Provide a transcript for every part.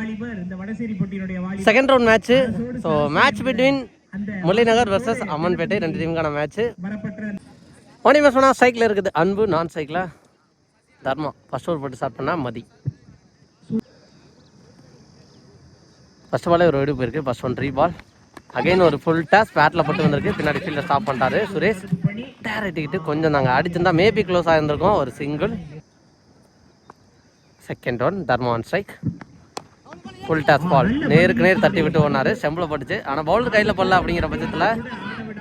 வாலிபர் இந்த வடசேரிப்பட்டியினுடைய வாலிபர். Second round match so match between Muralinagar versus Ammanpettai ரெண்டு டீமுக்கான வரப்பட்ட ஓனி மேட்ச் பண்ணால் சைக்கிள் இருக்குது. அன்பு நான் சைக்கிளா தர்மா ஃபர்ஸ்ட் ஓவர் போட்டு பண்ணால் மதி. ஃபர்ஸ்ட் பாலே ஒரு வெடி போயிருக்கு first one three ball again ஒரு ஃபுல் டாஸ் பேட்டில் போட்டு வந்திருக்கு. பின்னாடி ஃபீல்டர் ஸ்டாப் பண்ணிட்டாரு சுரேஷ். டேரட்டிக்கிட்டு கொஞ்சம் நாங்கள் அடிச்சிருந்தா மேபி க்ளோஸ் ஆகிருந்திருக்கோம் ஒரு single second one Dharma one strike full toss ball நேருக்கு நேர் தட்டி விட்டு ஓடினார். செம்பில் போட்டுச்சு. ஆனால் பவுலர் கையில் படல அப்படிங்கிற பட்சத்தில்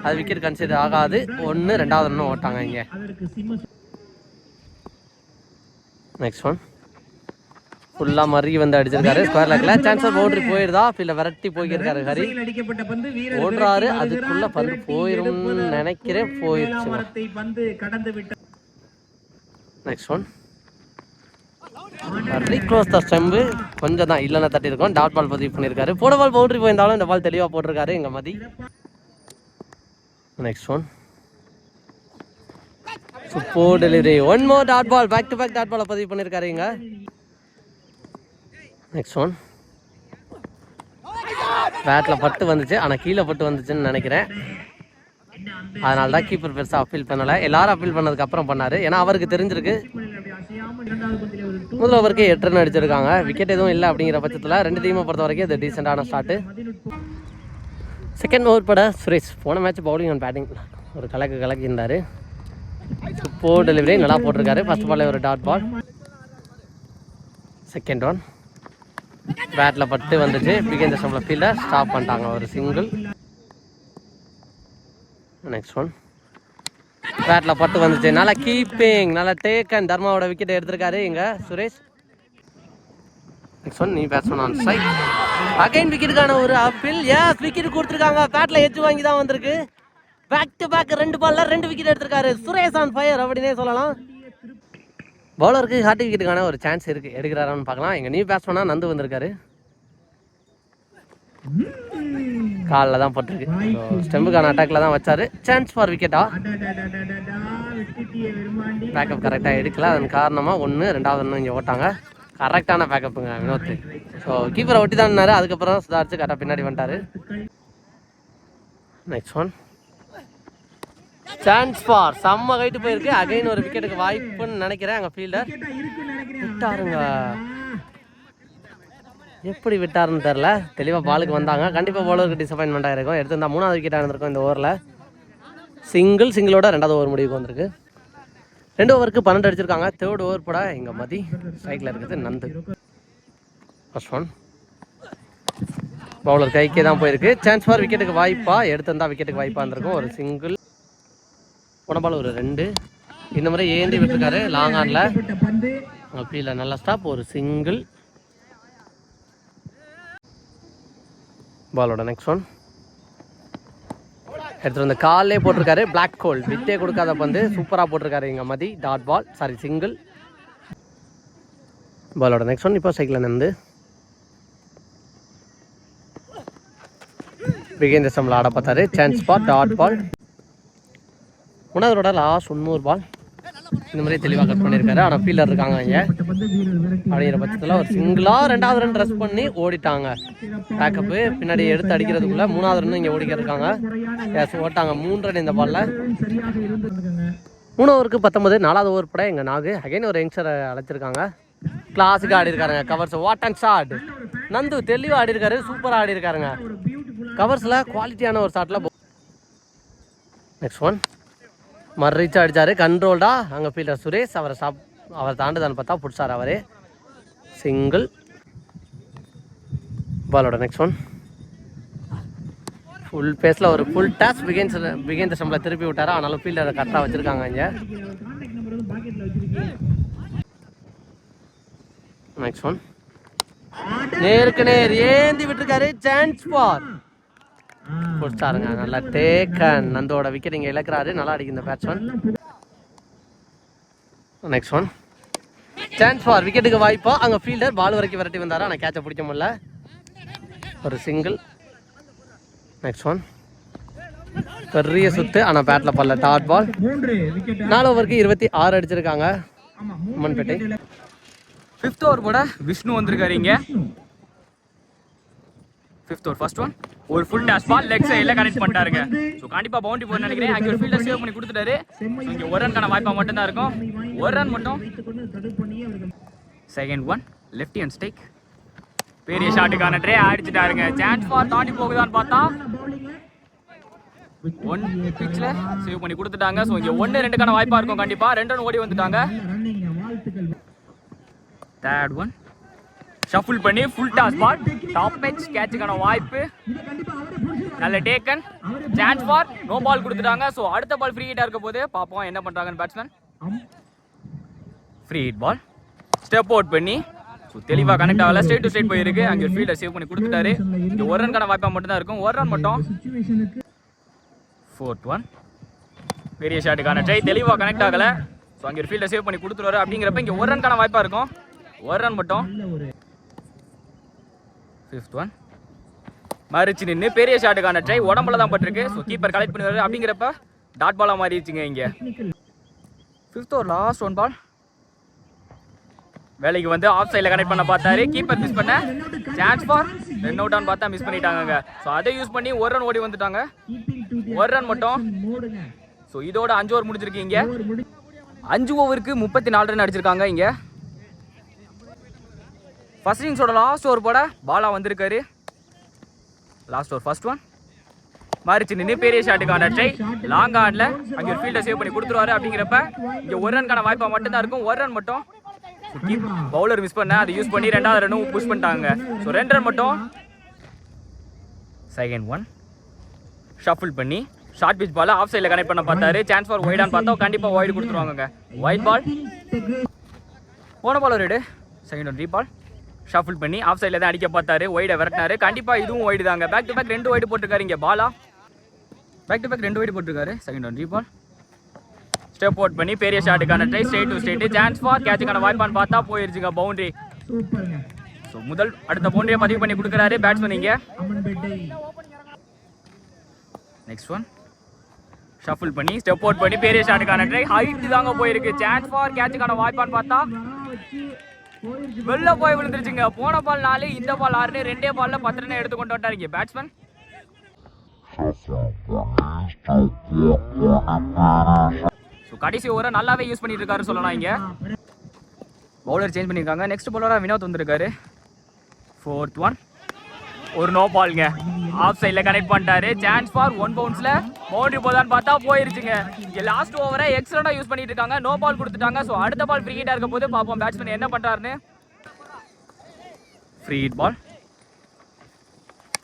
அது விக்கெட் கன்சிடர் ஆகாது. ஒன்று ரெண்டாவது ஒன்று ஓட்டாங்க இங்கே. நெக்ஸ்ட் ஒன் ஃபுல்லாக மறுகி வந்து அடிச்சிருக்காரு. ஸ்கொயர் லெக்கில் சான்சர் பவுண்டரி போயிருதா? ஃபீல்ட விரட்டி போயிருக்காரு ஹரி. பந்து ஓடுறாரு. அதுக்குள்ள பந்து போயிரும்னு நினைக்கிறேன். போயிருச்சு. Next one real close the stump கொஞ்சம் தான் இல்லைன்னா தட்டியிருக்கோம். டாட் பால் பதிவு பண்ணியிருக்காரு. போட பால் பவுண்டரி போயிருந்தாலும் இந்த பால் தெளிவாக போட்டிருக்காரு எங்கள் Mathi. Next one super delivery one more dot ball back to back dot பாலை பதிவு பண்ணியிருக்காரு இங்கே. நெக்ஸ்ட் ஒன் பேட்டில் பட்டு வந்துச்சு. ஆனால் கீழே பட்டு வந்துச்சுன்னு நினைக்கிறேன். அதனால தான் கீப்பர் பெருசாக அப்பீல் பண்ணலை. எல்லாரும் அப்பீல் பண்ணதுக்கப்புறம் பண்ணார். ஏன்னா அவருக்கு தெரிஞ்சிருக்கு. முதல் ஓவருக்கு எட்டு ரன் அடிச்சிருக்காங்க. விக்கெட் எதுவும் இல்லை அப்படிங்கிற பட்சத்தில் ரெண்டு டீமை பொறுத்த வரைக்கும் இது டீசெண்டான ஸ்டார்ட்டு செகண்ட் ஓவர் பட சுரேஷ் போன மேட்ச் பவுலிங் அண்ட் பேட்டிங் ஒரு கலக்கு கலக்கியிருந்தார் இப்போ டெலிவரி நல்லா போட்டிருக்காரு. ஃபர்ஸ்ட் பாலே ஒரு டாட் பால் செகண்ட் ஒன் பேட்டில் பட்டு வந்துச்சு. பிகேந்த சம்பள ஃபீல்டை ஸ்டாப் பண்ணிட்டாங்க. ஒரு சிங்கிள் நெக்ஸ்ட் ஒன் பேட்டில் பட்டு வந்துச்சு. நல்லா கீப்பிங் நல்லா டேக்கன் தர்மாவோட விக்கெட் எடுத்திருக்காரு இங்கே சுரேஷ். நெக்ஸ்ட் ஒன் நீ பேட்ஸ்மேன் ஆன் ஸ்ட்ரைக் அகைன் விக்கெட்டுக்கான ஒரு அப்பீல் எஸ் விக்கெட் கொடுத்துருக்காங்க. பேட்டில் எச்சு வாங்கி தான் வந்திருக்கு. பேக் டு பேக் ரெண்டு பால்ல ரெண்டு விக்கெட் எடுத்திருக்காரு. சுரேஷ் ஆன் ஃபயர் அப்படின்னே சொல்லலாம். பவுலருக்கு ஹார்ட் விக்கெட்டுக்கான ஒரு சான்ஸ் இருக்கு. எடுக்கிறாரான்னு பார்க்கலாம். எங்க நியூ பேட்ஸ்மேனா நந்து வந்திருக்காரு. காலில் தான் போட்டிருக்கு. ஸ்டெம்புக்கான அட்டாக்ல தான் வச்சாரு. சான்ஸ் ஃபார் விக்கெட்டா பேக்கப் கரெக்டாக எடுக்கல. அதன் காரணமாக ஒன்று ரெண்டாவது ஒன்று இங்கே ஓட்டாங்க கரெக்டான பேக்கப்புங்க வினோத் ஸோ கீப்பரை ஒட்டி தான் அதுக்கப்புறம் சுதாரிச்சு கரெக்டாக பின்னாடி வந்துட்டாரு. நெக்ஸ்ட் ஒன் சான்ஸ் ஃபார் செம்ம கைட்டு போயிருக்கு. அகைன் ஒரு விக்கெட்டுக்கு வாய்ப்புன்னு நினைக்கிறேன் அங்கே ஃபீல்டர் விட்டாருங்க. எப்படி விட்டாருன்னு தெரில தெளிவாக பாலுக்கு வந்தாங்க. கண்டிப்பாக பவுலருக்கு டிசப்பாயின்மெண்ட்டாக இருக்கும். எடுத்திருந்தா மூணாவது விக்கெட்டாக இருந்திருக்கும் இந்த ஓவரில் சிங்கிள் சிங்கிளோட ரெண்டாவது ஓவர் முடிவுக்கு வந்திருக்கு. ரெண்டு ஓவருக்கு பன்னெண்டு அடிச்சிருக்காங்க. தேர்ட் ஓவர் போட இங்கே மதி. ஸ்ட்ரைக்கில் இருக்குது நந்து. ஃபர்ஸ்ட் ஒன் பவுலர் கைக்கே தான் போயிருக்கு. சான்ஸ் ஃபார் விக்கெட்டுக்கு வாய்ப்பா. எடுத்திருந்தா விக்கெட்டுக்கு வாய்ப்பாக இருந்திருக்கும். ஒரு சிங்கிள் உடம்பால் ஒரு ரெண்டு. இந்த முறை ஏந்தி விட்டுருக்காரு. லாங் ஆனில் அப்படி இல்லை நல்ல ஸ்டாப் ஒரு சிங்கிள் பாலோட நெக்ஸ்ட் ஒன் எடுத்துகிட்டு வந்து காலே போட்டிருக்காரு. பிளாக் கோல் விட்டே கொடுக்காத பந்து சூப்பராக போட்டிருக்காரு இங்கே Mathi. Dot ball sorry single பாலோட நெக்ஸ்ட் ஒன் இப்போ சைக்கிளில் நின்று விகேந்திர சம்பளம் ஆட பார்த்தாரு. சான்ஸ் பால் டாட் பால் மூணாவதோட லாஸ்ட் முந்நூறு பால் இந்த மாதிரி தெளிவாக கட் பண்ணியிருக்காரு ஆனால் ஃபீல்டர் இருக்காங்க இங்கே. அப்படிங்கிற பட்சத்தில் ஒரு சிங்கிளாக ரெண்டாவது ரன் ட்ரெஸ் பண்ணி ஓடிட்டாங்க. பேக்கப்பு பின்னாடி எடுத்து அடிக்கிறதுக்குள்ளே மூணாவது ரன் இங்கே ஓடிக்க இருக்காங்க. எஸ் ஓட்டாங்க. மூணு ரன் இந்த பாலில் மூணு ஓவருக்கு பத்தொன்பது நாலாவது ஓவர் பட எங்கள் நாகு. அகைன் ஒரு யங்ஸ்டரை அழைச்சிருக்காங்க. கிளாஸுக்கு ஆடி இருக்காருங்க covers what and shot Nandu தெளிவாக ஆடி இருக்காரு சூப்பராக ஆடி இருக்காருங்க கவர்ஸில் குவாலிட்டியான ஒரு ஷாட்டில் நெக்ஸ்ட் ஒன் மர்ரீச்சா அடித்தார் கண்ட்ரோல்டா அங்கே ஃபீல்டர் சுரேஷ் அவரை சாப் அவரை தாண்டுதான்னு பார்த்தா பிடிச்சார் அவர். சிங்கிள் பாலோட நெக்ஸ்ட் ஒன் ஃபுல் பேஸில் ஒரு ஃபுல் டேஸ் பிகேன்ஸ் பிகேந்த சம்பளம் திருப்பி விட்டார். ஆனாலும் ஃபீல்டரை கரெக்டாக வச்சுருக்காங்க இங்கே. நெக்ஸ்ட் ஒன் நேருக்கு நேர் ஏந்தி விட்டுருக்காரு. சான்ஸ் பார் பிடிச்சாருங்க நல்லா டேக்கன் நந்தோட விக்கெட் இங்கே இழக்கிறாரு. நல்லா அடிக்கும் இந்த batsman next one chance for விக்கெட்டுக்கு வாய்ப்பா. அங்கே ஃபீல்டர் பால் வரைக்கும் விரட்டி வந்தாரு. ஆனால் கேட்சை பிடிக்க முடியல. ஒரு சிங்கிள் நெக்ஸ்ட் ஒன் பெரிய சுத்து. ஆனால் பேட்டில் பல்ல டாட் பால் நாலு ஓவருக்கு இருபத்தி ஆறு அடிச்சிருக்காங்க. அம்மன்பேட்டை ஃபிஃப்த் ஓவர் போட விஷ்ணு வந்திருக்காரு இங்க. ஃபிஃப்த் ஒரு ஃபர்ஸ்ட் ஒன் ஒரு ஃபுல் டாஸ் பால் லெக் சைடில் கனெக்ட் பண்ணிட்டாருங்க. ஸோ கண்டிப்பாக பவுண்டரி போய் நினைக்கிறேன். அங்கே ஒரு ஃபீல்டர் சேவ் பண்ணி கொடுத்துட்டாரு. இங்கே ஒரு ரன்கான வாய்ப்பாக மட்டும்தான் இருக்கும். ஒரு ரன் மட்டும். Second one left hand stack பெரிய ஷாட்டுக்கான ட்ரே அடிச்சிட்டாருங்க. சான்ஸ் ஃபார் தாண்டி போகுதான்னு பார்த்தா ஒன் பிச்சில் சேவ் பண்ணி கொடுத்துட்டாங்க. ஸோ இங்கே ஒன்று ரெண்டுக்கான வாய்ப்பாக இருக்கும் கண்டிப்பாக ரெண்டு ரன் ஓடி வந்துட்டாங்க. தேர்ட் ஒன் ஷஃபிள் பண்ணி full toss ball top bench கேட்சுக்கான வாய்ப்பு. நல்ல taken chance for no ball கொடுத்துட்டாங்க. ஸோ அடுத்த பால் ஃப்ரீ ஹீட்டாக இருக்க போது பார்ப்போம் என்ன பண்ணுறாங்கன்னு batsman free hit ball step out பண்ணி ஸோ தெளிவாக கனெக்ட் ஆகல. ஸ்ட்ரெயிட் டு ஸ்ட்ரெயிட் போயிருக்கு. அங்கே ஒரு ஃபீல்டர் சேவ் பண்ணி கொடுத்துட்டாரு. இங்கே ஒரு ரன்கான வாய்ப்பாக மட்டும்தான் இருக்கும். ஒரு ரன் மட்டும். ஃபோர்த் ஒன் பெரிய ஷாட்டுக்கான ட்ரை தெளிவாக கனெக்ட் ஆகலை. ஸோ அங்கே ஒரு ஃபீல்டர் சேவ் பண்ணி கொடுத்துருவாரு. அப்படிங்கிறப்ப இங்கே ஒரு ரன்கான வாய்ப்பாக இருக்கும். ஒரு ரன் மட்டும். ஃபிஃப்த் ஒன் மறிச்சு நின்று பெரிய ஷாட்டுக்கான ட்ரை உடம்புல தான் பட்டிருக்கு. ஸோ கீப்பர் கலெக்ட் பண்ணுவார் அப்படிங்கிறப்ப டாட் பாலாக மாறிடுச்சுங்க இங்கே. ஃபிஃப்த் ஒரு லாஸ்ட் ஒன் பால் வேலைக்கு வந்து ஆஃப் சைடில் கனெக்ட் பண்ண பார்த்தாரு. கீப்பர் மிஸ் பண்ண சான்ஸ் ஃபார் ரன் அவுட் ஆன் பார்த்தா மிஸ் பண்ணிட்டாங்க ஸோ அதை யூஸ் பண்ணி ஒரு ரன் ஓடி வந்துட்டாங்க. ஒரு ரன் மட்டும். ஸோ இதோட அஞ்சு ஓவர் முடிஞ்சிருக்கு இங்கே. அஞ்சு ஓவருக்கு முப்பத்தி நாலு ரன் அடிச்சிருக்காங்க இங்கே. ஃபர்ஸ்ட் இன்னிங்ஸோட லாஸ்ட் ஓவர் போட பாலா வந்திருக்காரு. லாஸ்ட் ஓவர் ஃபர்ஸ்ட் ஒன் மாறிச்சு நின்று பெரிய ஷாட்டுக்கான ட்ரை லாங் ஆன்ல அங்கே ஒரு ஃபீல்டை சேவ் பண்ணி கொடுத்துருவாரு அப்படிங்கிறப்ப இங்கே ஒரு ரன்கான வாய்ப்பாக மட்டும்தான் இருக்கும். ஒரு ரன் மட்டும். பவுலர் மிஸ் பண்ண அதை யூஸ் பண்ணி ரெண்டாவது ரன்னும் புஷ் பண்ணிட்டாங்க. ஸோ ரெண்டு ரன் மட்டும். செகண்ட் ஒன் ஷஃபிள் பண்ணி ஷார்ட் பிச் பால் ஆஃப் சைடில் கனெக்ட் பண்ண பார்த்தாரு. சான்ஸ் ஃபார் ஒய்டான்னு பார்த்தா கண்டிப்பாக ஒய்டு கொடுத்துருவாங்க ஒயிட் பால் போன பால் ஒரு செகண்ட் ஒன் ரீ பால் ஷஃபிள் பண்ணி ஆஃப் சைடில் தான் அடிக்க பார்த்தாரு. ஒய்டை விரட்டினாரு. கண்டிப்பாக இதுவும் ஒய்டு தாங்க. பேக் டு பேக் ரெண்டு ஒய்டு போட்டிருக்காரு இங்கே பாலா. பேக் டு பேக் ரெண்டு ஒய்டு போட்டிருக்காரு. Second one reball step out பண்ணி பெரிய ஷாட்டுக்கான try straight to straight chance for கேட்சுக்கான வாய்ப்பான்னு பார்த்தா போயிருச்சுங்க பவுண்டரி ஸோ முதல் அடுத்த பவுண்டரியை பதிவு பண்ணி கொடுக்குறாரு பேட்ஸ்மேன் இங்கே. நெக்ஸ்ட் ஒன் ஷஃபிள் பண்ணி ஸ்டெப் அவுட் பண்ணி பெரிய ஷாட்டுக்கான ட்ரை ஹைட் தாங்க போயிருக்கு. சான்ஸ் ஃபார் கேட்சுக்கான வாய்ப்பான்னு பார்த்தா வெளில போய் விழுந்துருச்சுங்க. போன பால் நாலு இந்த பால் ஆறுனு ரெண்டே பால்ல பத்து ரன் எடுத்து கொண்டு வந்தாருங்க பேட்ஸ்மேன் ஸோ கடைசி ஓவரை நல்லாவே யூஸ் பண்ணிட்டு இருக்காரு சொல்லலாம் இங்க பவுலர் சேஞ்ச் பண்ணியிருக்காங்க நெக்ஸ்ட் பவுலராக வினோத் வந்திருக்காரு. ஃபோர்த் ஒன் ஒரு நோ பால்ங்க ஆஃப் சைடில் கனெக்ட் பண்ணிட்டாரு. சான்ஸ் ஃபார் ஒன் பவுன்ஸில் பவுண்டரி போதான்னு பார்த்தா போயிருச்சுங்க. இங்கே லாஸ்ட் ஓவரை எக்ஸலண்டாக யூஸ் பண்ணிட்டு இருக்காங்க. நோ பால் கொடுத்துட்டாங்க. ஸோ அடுத்த பால் ஃப்ரீ இருக்கும் இருக்க போது பார்ப்போம் பேட்ஸ்மேன் என்ன பண்ணுறாருன்னு free hit ball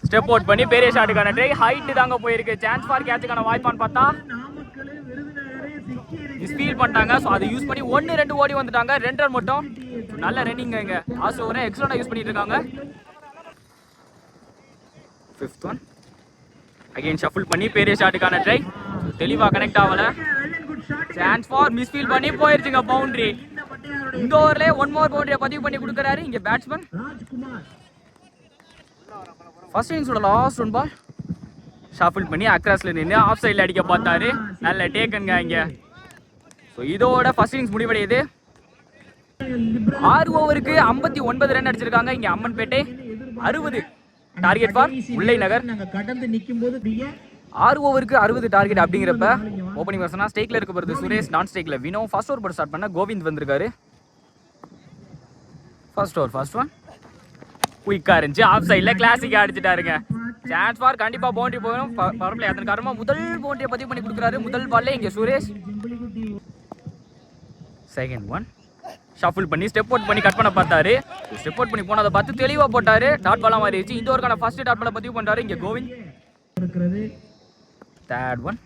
step out பண்ணி பெரிய ஷாட்டுக்கான ட்ரை ஹைட்டு தாங்க போயிருக்கு. சான்ஸ் ஃபார் கேட்சுக்கான வாய்ப்பான்னு பார்த்தா நாமக்கல் பண்ணிட்டாங்க. ஸோ அதை யூஸ் பண்ணி ஒன்று ரெண்டு ஓடி வந்துட்டாங்க. ரெண்டு ரன் மட்டும். நல்ல ரன்னிங்க இங்கே. லாஸ்ட் ஓவரை எக்ஸலண்டாக யூஸ் பண்ணிட்டு இருக்காங்க. ஃபிஃப்த் ஒன் அகைன் ஷஃபிள் பண்ணி பெரிய ஷாட்டுக்கான ட்ரை தெளிவாக கனெக்ட் ஆகல. சான்ஸ் ஃபார் மிஸ்ஃபீல் பண்ணி போயிருச்சுங்க பவுண்டரி இந்த ஓவர்லேயே ஒன் மோர் பவுண்டரியை பதிவு பண்ணி கொடுக்குறாரு இங்கே பேட்ஸ்மேன் ஃபர்ஸ்ட் இன்னிங்ஸோட லாஸ்ட் ஒன் பால் ஷாஃபிள் பண்ணி அக்ராஸில் நின்று ஆஃப் சைடில் அடிக்க பார்த்தாரு. நல்ல டேக்கனுங்க இங்கே. ஸோ இதோட ஃபர்ஸ்ட் இன்னிங்ஸ் முடிவடையுது. ஆறு ஓவருக்கு ஐம்பத்தி ஒன்பது ரன் அடிச்சிருக்காங்க இங்கே அம்மன்பேட்டை. அறுபது. Target for Mullai Nagar. நாங்க கடந்து நிக்கும் போது ஆறு ஓவருக்கு அறுபது டார்கெட் அப்படிங்கிறப்ப ஓப்பனிங் பர்சனா ஸ்டேக்ல இருக்க போகிறது சுரேஷ் நான் ஸ்டேக்ல வினோ ஃபர்ஸ்ட் ஓவர் போட்டு ஸ்டார்ட் பண்ண கோவிந்த் வந்திருக்காரு. ஃபர்ஸ்ட் ஓவர் ஃபர்ஸ்ட் ஒன் குயிக்காக இருந்துச்சு. ஆஃப் சைடில் கிளாசிக்காக அடிச்சிட்டாருங்க. சான்ஸ் ஃபார் கண்டிப்பாக பவுண்டரி போகணும் பவர் பிளே அதன் காரணமாக முதல் பவுண்டரியை பதிவு பண்ணி கொடுக்குறாரு. முதல் பால்ல இங்கே சுரேஷ். செகண்ட் ஒன் ஷஃபிள் பண்ணி ஸ்டெப் அவுட் பண்ணி கட் பண்ண பார்த்தாரு. ஸ்டெப் அவுட் பண்ணி போனதை பார்த்து தெளிவாக போட்டாரு. டாட் பாலா மாறிடுச்சு. இந்த ஒருக்கான ஃபர்ஸ்ட் டாட் பாலை பதிவு பண்ணுறாரு இங்கே கோவிந்த். தேர்ட் ஒன்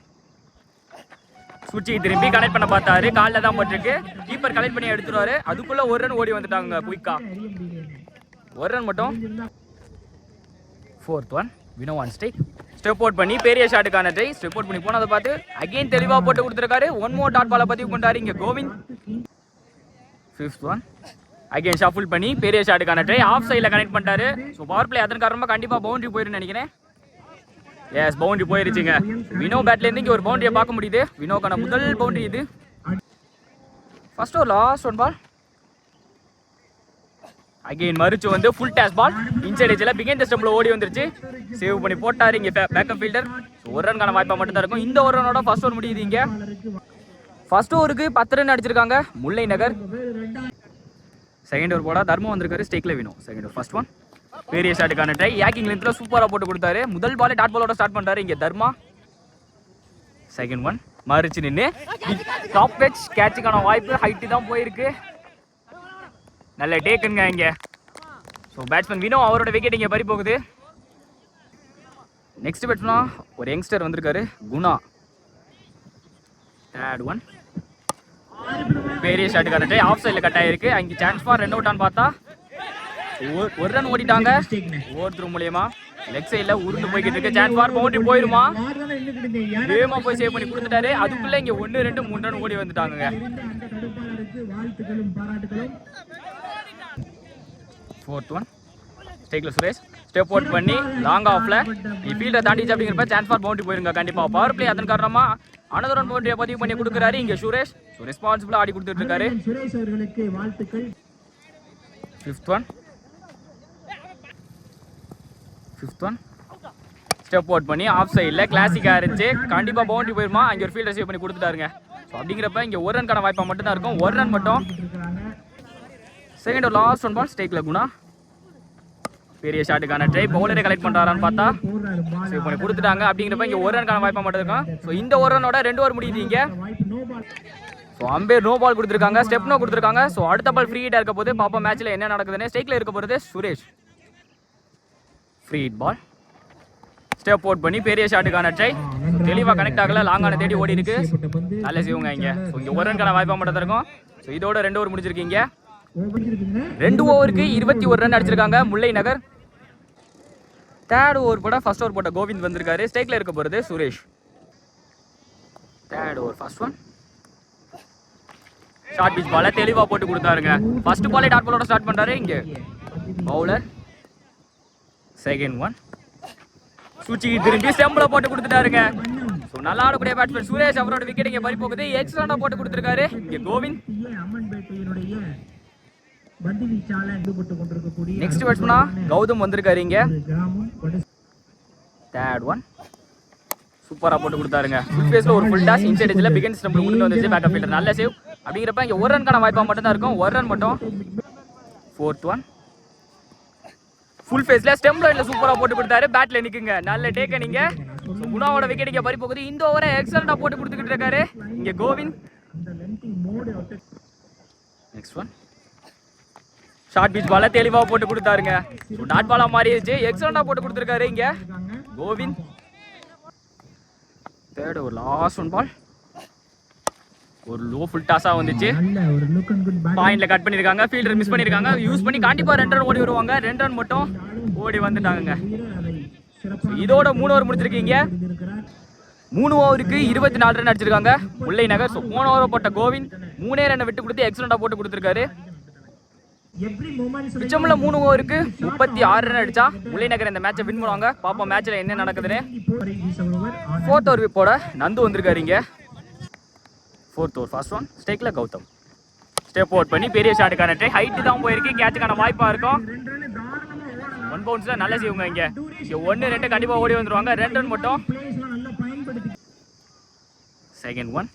சுவிட்சை திரும்பி கனெக்ட் பண்ண பார்த்தாரு. காலில் தான் போட்டிருக்கு. கீப்பர் கனெக்ட் பண்ணி எடுத்துருவாரு. அதுக்குள்ளே ஒரு ரன் ஓடி வந்துட்டாங்க குயிக்கா ஒரு ரன் மட்டும். Fourth one Vino one strike step out பண்ணி பெரிய ஷாட்டுக்கான ட்ரை ஸ்டெப் அவுட் பண்ணி போனதை பார்த்து அகைன் தெளிவாக போட்டு கொடுத்துருக்காரு. ஒன் மோர் டாட் பாலை பதிவு கொண்டாரு இங்கே Govind. Fifth one again shuffle பண்ணி பெரிய ஷாட்டுக்கான ட்ரை ஆஃப் சைடில் கனெக்ட் பண்ணிட்டாரு. ஸோ பவர் பிளே அதன் காரணமாக கண்டிப்பாக பவுண்டரி போயிருன்னு நினைக்கிறேன். எஸ் பவுண்டரி போயிருச்சுங்க. வினோ பேட்லேருந்து இங்கே ஒரு பவுண்டரியை பார்க்க முடியுது. வினோக்கான முதல் பவுண்டரி இது. ஃபர்ஸ்ட் ஒரு லாஸ்ட் ஒன் பால் அகெயின் மறுச்சு வந்து ஃபுல் டேஸ் பால் இன்சைட் ஏஜ்ல பிகைன் ஓடி வந்துருச்சு. சேவ் பண்ணி போட்டாரு இங்க பேக்கப் ஃபீல்டர் ஒரு ரன்கான வாய்ப்பா மட்டும்தான் இருக்கும். இந்த ஒரு ரனோட ஃபர்ஸ்ட் ஓவர் முடியுது இங்கே. ஃபர்ஸ்ட் ஓவருக்கு பத்து ரன் அடிச்சிருக்காங்க. முல்லை நகர் செகண்ட் ஒரு போட. தர்மம் வந்திருக்காரு. ஸ்டேக்ல வேணும். செகண்ட் ஃபர்ஸ்ட் ஒன் பெரிய ஷாட்டுக்கான ட்ரை யாக்கிங் லென்த்தில் சூப்பராக போட்டு கொடுத்தாரு. முதல் பாலே டாட் பாலோட ஸ்டார்ட் பண்ணுறாரு இங்கே தர்மா. செகண்ட் ஒன் மறுச்சு நின்று டாப் வெச் கேட்சுக்கான வாய்ப்பு ஹைட்டு தான் போயிருக்கு. நல்ல டேக்குங்க இங்கே. ஸோ பேட்ஸ்மேன் வினோ அவரோட விக்கெட் இங்கே பறி போகுது. நெக்ஸ்ட் பேட்ஸ்மேனா ஒரு யங்ஸ்டர் வந்திருக்காரு. குணா. தேர்ட் ஒன் பெரிய ஷாட் ட்ரை ஆஃப் சைடில் கட் ஆயிருக்கு. அங்கே சான்ஸ் ஃபார் ரன் அவுட்டான்னு பார்த்தா ஒரு- ஒரு ரன் ஓடிட்டாங்க. ஓவர் த்ரூ மூலியமா லெக் சைடில் உருண்டு போய்கிட்டு இருக்கு. சான்ஸ் ஃபார் பவுண்டரி போயிருமா? வேகமாக போய் சேவ் பண்ணி கொடுத்துட்டாரு. அதுக்குள்ளே இங்கே ஒன்று ரெண்டு மூணு ரன் ஓடி வந்துட்டாங்க ஃபோர்த் ஒன் ஸ்டேக்ல சுரேஷ். ஸ்டெப் அவுட் பண்ணி லாங் ஆஃபில் நீ ஃபீல்டை தாண்டிச்சு அப்படிங்கிறப்ப சான்ஸ் ஃபார் பவுண்டரி போயிருங்க. கண்டிப்பாக பவர் பிளே அதன் காரணமா அனதர் ஒன் பவுண்டரியை பதிவு பண்ணி கொடுக்குறாரு. இங்க சுரேஷ். ஸோ ஆடி கொடுத்துட்டு இருக்காரு சுரேஷ் அவர்களுக்கு வாழ்த்துக்கள். Fifth one fifth one step out பண்ணி ஆஃப் சைடில் கிளாசிக்காக இருந்துச்சு. கண்டிப்பாக பவுண்டரி போயிருமா? அங்கே ஒரு ஃபீல்டர் சேவ் பண்ணி கொடுத்துட்டாருங்க. ஸோ அப்படிங்கிறப்ப இங்கே ஒரு ரன்கான வாய்ப்பாக மட்டும் தான் இருக்கும். ஒரு ரன் மட்டும். செகண்ட் லாஸ்ட் ஒன் பால் ஸ்டேக்கில் குணா. பெரிய ஷாட்டுக்கான ட்ரை பவுலரே கலெக்ட் பண்ணுறாரான்னு பார்த்தா ஸோ இப்போ கொடுத்துட்டாங்க அப்படிங்கிறப்ப இங்கே ஒரு ரன்கான வாய்ப்பாக மட்டும் இருக்கும் ஸோ இந்த ஒரு ரனோட ரெண்டு ஓவர் முடியுது இங்கே. Ball so umpire no ball கொடுத்துருக்காங்க. ஸ்டெப் நோ கொடுத்துருக்காங்க. ஸோ அடுத்த பால் ஃப்ரீ ஹீட்டாக இருக்க போது பாப்பா மேட்ச்சில் என்ன நடக்குதுன்னு ஸ்டேக்கில் இருக்க போகிறது Suresh. Free hit ball step out பண்ணி பெரிய ஷாட்டுக்கான ட்ரை தெளிவாக கனெக்ட் ஆகல. லாங்கான தேடி ஓடி இருக்கு. நல்ல செய்வங்க இங்கே. ஸோ இங்கே ஒரு ரன்கான வாய்ப்பாக மட்டும் இருக்கும். ஸோ இதோட ரெண்டு ஓவர் முடிச்சிருக்கீங்க ரெண்டு ஓவருக்கு இருபத்தி ஒரு ரன் அடிச்சிருக்காங்க முல்லை நகர் தேர்ட் ஓவர் போட ஃபர்ஸ்ட் ஓவர் போட்ட கோவிந்த் வந்திருக்காரு. ஸ்டேக்கில் இருக்க போகிறது Suresh. Third over first one short pitch பால தெளிவாக போட்டு கொடுத்தாருங்க. ஃபர்ஸ்ட் பாலே டாட் பாலோட ஸ்டார்ட் பண்ணுறாரு இங்கே. பவுலர் செகண்ட் ஒன் சூச்சி திரும்பி ஸ்டெம்பில் போட்டு கொடுத்துட்டாருங்க. ஸோ நல்லா ஆடக்கூடிய பேட்ஸ்மேன் சுரேஷ் அவரோட விக்கெட் இங்கே பறி போகுது. எக்ஸ்ட்ரா போட்டு கொடுத்துருக்காரு. இங்கே கோவிந்த். பந்து வீச்சாளர் ஈடுபட்டு கொண்டிருக்கக்கூடிய நெக்ஸ்ட் பேட்ஸ்மனா கௌதம் வந்திருக்காரு இங்கே. தேர்ட் ஒன் சூப்பரா போட்டு கொடுத்தாருங்க. ஃபுல் ஃபேஸ்ல ஒரு ஃபுல் டாஸ் இன்சைட் எட்ஜ்ல பிகன் ஸ்டம்ப் கொண்டு வந்துச்சு. பேக்கப் ஃபீல்டர் நல்ல சேவ் அப்படிங்கிறப்ப இங்க ஒரு ரன்கான வாய்ப்பா மட்டும் தான் இருக்கும். ஒரு ரன் மட்டும். ஃபோர்த் ஒன் ஃபுல் ஃபேஸ்ல ஸ்டெம் லைன்ல சூப்பரா போட்டு கொடுத்தாரு. பேட்ல நிக்குங்க. நல்ல டேக்க நீங்க. So, குணாவோட விக்கெட் இங்க பறி போகுது. இந்த ஓவரை எக்ஸலண்டா போட்டு கொடுத்துக்கிட்டு இருக்காரு. இங்க Govind. Next one short pitch பால தெளிவாக போட்டு கொடுத்தாருங்க. ஸோ டாட் பாலா மாறிடுச்சு எக்ஸலண்டாக போட்டு கொடுத்துருக்காரு இங்க. கோவிந்த். தேர்ட் ஒரு லாஸ்ட் ஒன் பால் ஒரு லோ ஃபுல் டாஸாக வந்துச்சு. பாயிண்டில் கட் பண்ணியிருக்காங்க ஃபீல்டர் மிஸ் பண்ணியிருக்காங்க யூஸ் பண்ணி கண்டிப்பாக ரெண்டு ரன் ஓடி வருவாங்க. ரெண்டு ரன் மட்டும் ஓடி வந்துட்டாங்க இதோட மூணு ஓவர் முடிச்சிருக்கீங்க. மூணு ஓவருக்கு இருபத்தி நாலு ரன் அடிச்சிருக்காங்க. முல்லை நகர் ஸோ போன ஓவர் போட்ட கோவிந்த் மூணே ரன்னை விட்டு கொடுத்து எக்ஸலண்டாக போட்டு கொடுத்துருக்காரு. மிச்சமுள்ள மூணு ஓவருக்கு முப்பத்தி ஆறு ரன் அடிச்சா முல்லை நகர் இந்த மேட்சை வின் பண்ணுவாங்க. பாப்போம் மேட்ச்ல என்ன நடக்குதுன்னு. ஃபோர்த் ஓவர் போட நந்து வந்திருக்காரு இங்க. ஃபோர்த் ஓவர் ஃபர்ஸ்ட் ஒன் ஸ்டேக்ல கௌதம். ஸ்டெப் அவுட் பண்ணி பெரிய ஷாட்டுக்கான ட்ரை ஹைட்டு தான் போயிருக்கு. கேட்சுக்கான வாய்ப்பா இருக்கும். ஒன் பவுன்ஸ்ல நல்ல செய்வாங்க இங்க. இங்க ஒன்னு ரெண்டு கண்டிப்பா ஓடி வந்துருவாங்க. ரெண்டு ரன் மட்டும். செகண்ட் ஒன்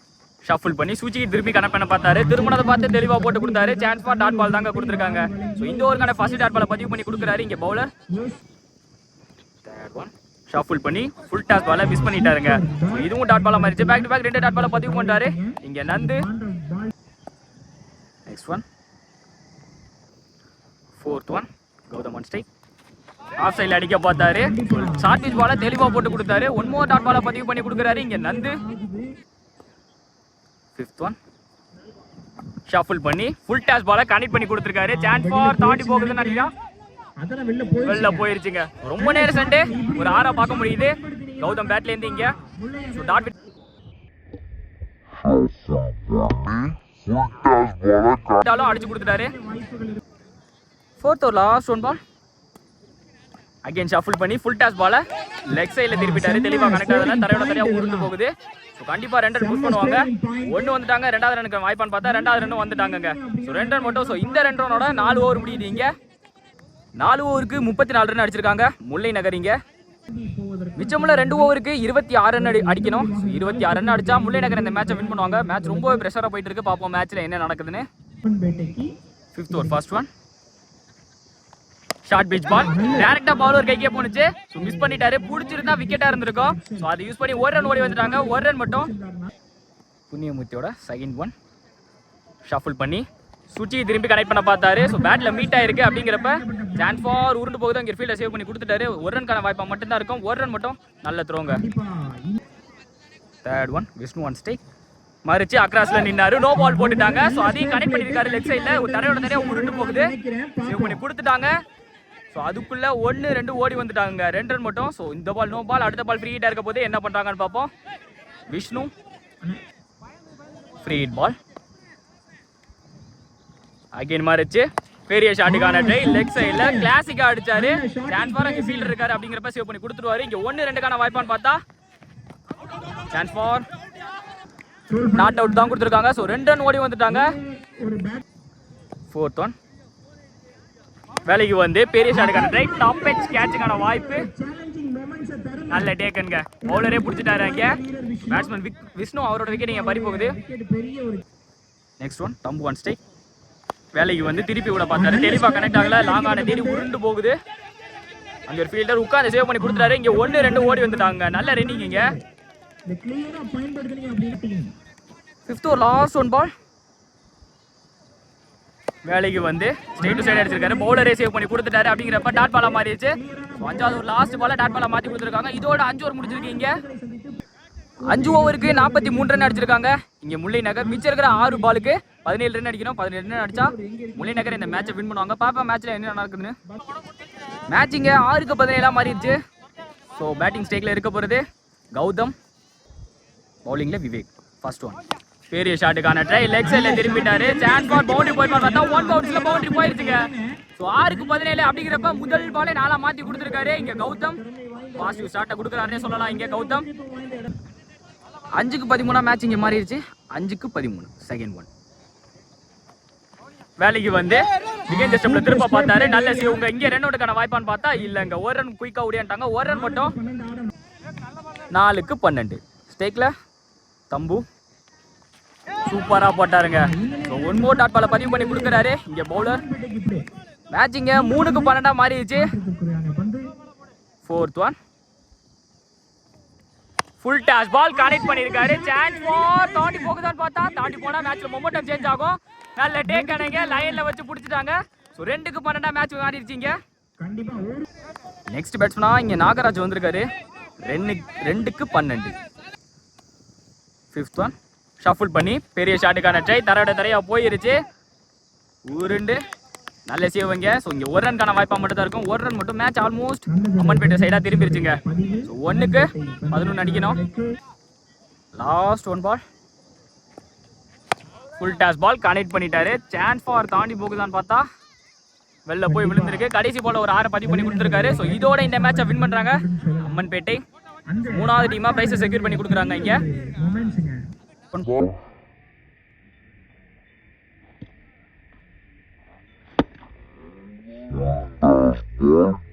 ஷஃபில் பண்ணி சூச்சிக்கு திருப்பி கனெக்ட் பண்ண பார்த்தாரு. திருமணத்தை பார்த்து தெளிவாக போட்டு கொடுத்தாரு. சான்ஸ் ஃபார் டாட் பால் தாங்க கொடுத்துருக்காங்க. ஸோ இந்த ஓவருக்கான ஃபர்ஸ்ட் டாட் பாலை பதிவு பண்ணி கொடுக்குறாரு இங்கே பவுலர் தேர்ட் ஒன் ஷஃபுல் பண்ணி ஃபுல் டாஸ் பாலை மிஸ் பண்ணிட்டாருங்க. ஸோ இதுவும் டாட் பாலா மாறிச்சு பேக் டு பேக் ரெண்டு டாட் பாலை பதிவு பண்ணிட்டாரு இங்க Nandu. Next one fourth one Gautham one strike off சைடில் அடிக்க பார்த்தாரு. ஷார்ட் பீச் பாலை தெளிவாக போட்டு கொடுத்தாரு. ஒன் மோர் டாட் பாலை பதிவு பண்ணி கொடுக்குறாரு. இங்கே நந்து. ஃபிஃப்த் ஒன் ஷஃபிள் பண்ணி ஃபுல் டாஸ் பாலை கனெக்ட் பண்ணி கொடுத்துருக்காரு. சான்ஸ் ஃபார் தாண்டி போகுதுன்னு நினைக்கிறேன். வெளில போய் வெளில போயிருச்சுங்க. ரொம்ப நேரம் சண்டே. ஒரு ஆறா பார்க்க முடியுது. கௌதம் பேட்ல இருந்து இங்க. ஸோ டாட் அடிச்சு கொடுத்துட்டாரு. ஃபோர்த் ஒரு last one ball again shuffle பண்ணி ஃபுல் டாஸ் பால லெக் சைடில் திருப்பிட்டாரு. தெளிவாக கனெக்ட் ஆகல தரையோட தரையா உருண்டு போகுது. ஸோ கண்டிப்பா ரெண்டு ரன் புஷ் பண்ணுவாங்க. ஒன்று வந்துட்டாங்க ரெண்டாவது ரனுக்கு வாய்ப்பான்னு பார்த்தா ரெண்டாவது ரன்னும் வந்துட்டாங்கங்க. ஸோ ரெண்டு ரன் மட்டும் ஸோ இந்த ரெண்டு ரனோட நாலு ஓவர் முடியுது இங்க. நாலு ஓவருக்கு முப்பத்தி நாலு ரன் அடிச்சிருக்காங்க. முல்லை நகரிங்க போவதற்கு மிச்சமுள்ள ரெண்டு ஓவருக்கு இருபத்தி ஆறு ரன் அடி அடிக்கணும். இருபத்தி ஆறு ரன் அடிச்சா முல்லை நகர் இந்த மேட்சை வின் பண்ணுவாங்க. மேட்ச் ரொம்ப ப்ரெஷராக போயிட்டு இருக்கு. பார்ப்போம் மேட்ச்ல என்ன நடக்குதுன்னு. Fifth over first one short pitch ball டேரக்டா பவுலர் கைக்கே போனுச்சு ஸோ மிஸ் பண்ணிட்டாரு. பிடிச்சிருந்தா விக்கெட்டா இருந்திருக்கும். ஸோ அதை யூஸ் பண்ணி ஒரு ரன் ஓடி வந்துட்டாங்க. ஒரு ரன் மட்டும் புண்ணியமூர்த்தியோட செகண்ட் ஒன் ஷஃபுல் பண்ணி சுச்சி திரும்பி கனெக்ட் பண்ண பார்த்தாரு. ஸோ பேட்டில் மீட் ஆயிருக்கு அப்படிங்கிறப்ப சான்ஸ் ஃபார் உருண்டு போகுது. அங்கே ஃபீல்டை சேவ் பண்ணி கொடுத்துட்டாரு. ஒரு ரன்கான வாய்ப்பாக மட்டும்தான் இருக்கும். ஒரு ரன் மட்டும் நல்ல த்ரோங்க third one Vishnu one strike மறிச்சு அக்ராஸ்ல நின்னாரு. நோ பால் போட்டுட்டாங்க. ஸோ அதையும் கனெக்ட் பண்ணியிருக்காரு லெக் சைடில் ஒரு தரையோட தரையாக உருண்டு போகுது. சேவ் பண்ணி கொடுத்துட்டாங்க. ஸோ அதுக்குள்ளே ஒன்று ரெண்டு ஓடி வந்துட்டாங்க ரெண்டு ரன் மட்டும். ஸோ இந்த பால் நோ பால் அடுத்த பால் ஃப்ரீ ஹிட்டாக இருக்க போது என்ன பண்ணுறாங்கன்னு பார்ப்போம். Vishnu free hit ball again மாறிச்சு. பெரிய ஷாட்டுக்கான ட்ரை லெக் சைடில் கிளாசிக்காக அடித்தாரு சான்ஸ் அங்கே ஃபீல்டர் இருக்காரு அப்படிங்கிறப்ப சேவ் பண்ணி கொடுத்துருவாரு. இங்கே ஒன்று ரெண்டுக்கான வாய்ப்பான்னு பார்த்தா ட்ரான்ஸ்ஃபார் நாட் அவுட் தான் கொடுத்துருக்காங்க. ஸோ ரெண்டு ரன் ஓடி வந்துட்டாங்க. ஃபோர்த் ஒன் வேலைக்கு வந்து பெரிய ஷாட்டுக்கான ட்ரை டாப் எச் கேட்சுக்கான வாய்ப்பு. நல்ல டேக்கனுங்க பவுலரே பிடிச்சிட்டாரு அங்கே. பேட்ஸ்மேன் விக் விஷ்ணு அவரோட விக்கெட் இங்கே பறி போகுது. Next one Thambu one strike வேலைக்கு வந்து திருப்பி விட பார்த்தாரு. தெளிவாக கனெக்ட் ஆகல. லாங் ஆன தேடி உருண்டு போகுது. அங்கே ஒரு ஃபீல்டர் உட்காந்து சேவ் பண்ணி கொடுத்துட்டாரு. இங்கே ஒன்று ரெண்டு ஓடி வந்துட்டாங்க. நல்ல ரன்னிங் இங்கே. ஃபிஃப்த் ஒரு லாஸ்ட் ஒன் பால் வேலைக்கு வந்து ஸ்டேட் டு சைடு அடிச்சிருக்காரு பவுலரே சேவ் பண்ணி கொடுத்துட்டாரு அப்படிங்கிறப்ப டாட் பாலா மாறிடுச்சு. அஞ்சாவது ஒரு லாஸ்ட் பால டாட் பாலா மாற்றி கொடுத்துருக்காங்க. இதோட அஞ்சு ஓவர் முடிச்சிருக்கீங்க அஞ்சு ஓவருக்கு நாற்பத்தி மூணு ரன் அடிச்சிருக்காங்க. இங்கே முல்லை நகர் மிச்சம் இருக்கிற ஆறு பாலுக்கு பதினேழு ரன் அடிக்கணும். பதினேழு ரன் அடிச்சா முல்லை நகர் இந்த மேட்சை வின் பண்ணுவாங்க. பாப்பா மேட்ச்சில் என்ன நடக்குதுன்னு மேட்ச் இங்கே ஆறுக்கு பதினேழா மாறிடுச்சு. ஸோ பேட்டிங் ஸ்டேக்கில் இருக்க போகிறது கௌதம் பவுலிங்கில் விவேக். ஃபர்ஸ்ட் ஒன் பெரிய ஷாட்டுக்கான ட்ரை லெக் சைடில் திரும்பிட்டாரு. சான்ஸ் ஃபார் பவுண்டரி போய் பார்த்தா ஒன் பவுன்ஸ்ல பவுண்டரி போயிருச்சுங்க. ஸோ ஆறுக்கு பதினேழு அப்படிங்கிறப்ப முதல் பாலே நாலா மாற்றி கொடுத்துருக்காரு. இங்க கௌதம் பாசிட்டிவ் ஷாட்டை கொடுக்குறாருனே சொல்லலாம். இங்க கௌதம். அஞ்சுக்கு பதிமூணா மேட்ச் இங்கே மாறிடுச்சு. அஞ்சுக்கு பதிமூணு செகண்ட் ஒன் வேலைக்கு வந்து விகேந்திர ஸ்டெப்ல திரும்ப பார்த்தாரு. நல்ல சிவங்க இங்க ரன் அவுட்டுக்கான வாய்ப்பான்னு பார்த்தா இல்லங்க. ஒரு ரன் குயிக்கா ஓடியான்ட்டாங்க ஒரு ரன் மட்டும் நாலுக்கு பன்னெண்டு. ஸ்டேக்ல தம்பு சூப்பரா போட்டாருங்க. ஒன் மோர் டாட் பால பதிவு பண்ணி கொடுக்குறாரு. இங்க பவுலர் மேட்சிங்க மூணுக்கு பன்னெண்டா மாறிடுச்சு. Fourth one full toss ball connect பண்ணியிருக்காரு. சான்ஸ் ஃபார் தாண்டி போகுதான்னு பார்த்தா தாண்டி போனா மேட்ச்சில் மொமெண்டம் சேஞ்ச் ஆகும். நல்ல டேக் கணங்க லைன்ல வச்சு பிடிச்சிட்டாங்க. ஸோ ரெண்டுக்கு பன்னெண்டா மேட்ச் மாறிடுச்சிங்க நெக்ஸ்ட் பேட்ஸ்மனா இங்கே நாகராஜ் வந்திருக்காரு. ரெண்டு ரெண்டுக்கு பன்னெண்டு. ஃபிஃப்த் ஒன் ஷஃபுல் பண்ணி பெரிய ஷாட்டுக்கான ட்ரை தரையோட தரையா போயிருச்சு. உருண்டு நல்ல சேவங்க ஸோ இங்கே ஒரு ரன்கான வாய்ப்பாக மட்டும் தான் இருக்கும். ஒரு ரன் மட்டும் மேட்ச் ஆல்மோஸ்ட் அம்மன்பேட்டை சைடாக திரும்பிருச்சுங்க. ஸோ ஒன்றுக்கு பதினொன்று அடிக்கணும். Last one ball full toss ball connect பண்ணிட்டாரு. சான்ஸ் ஃபார் தாண்டி போகுதான்னு பார்த்தா வெளில போய் விழுந்திருக்கு. கடைசி போல ஒரு ஆறை பதிவு பண்ணி கொடுத்துருக்காரு. ஸோ இதோட இந்த மேட்சை வின் பண்றாங்க அம்மன்பேட்டை மூணாவது டீமா பிரைஸை செக்யூர் பண்ணி கொடுக்குறாங்க இங்கே. con Yeah.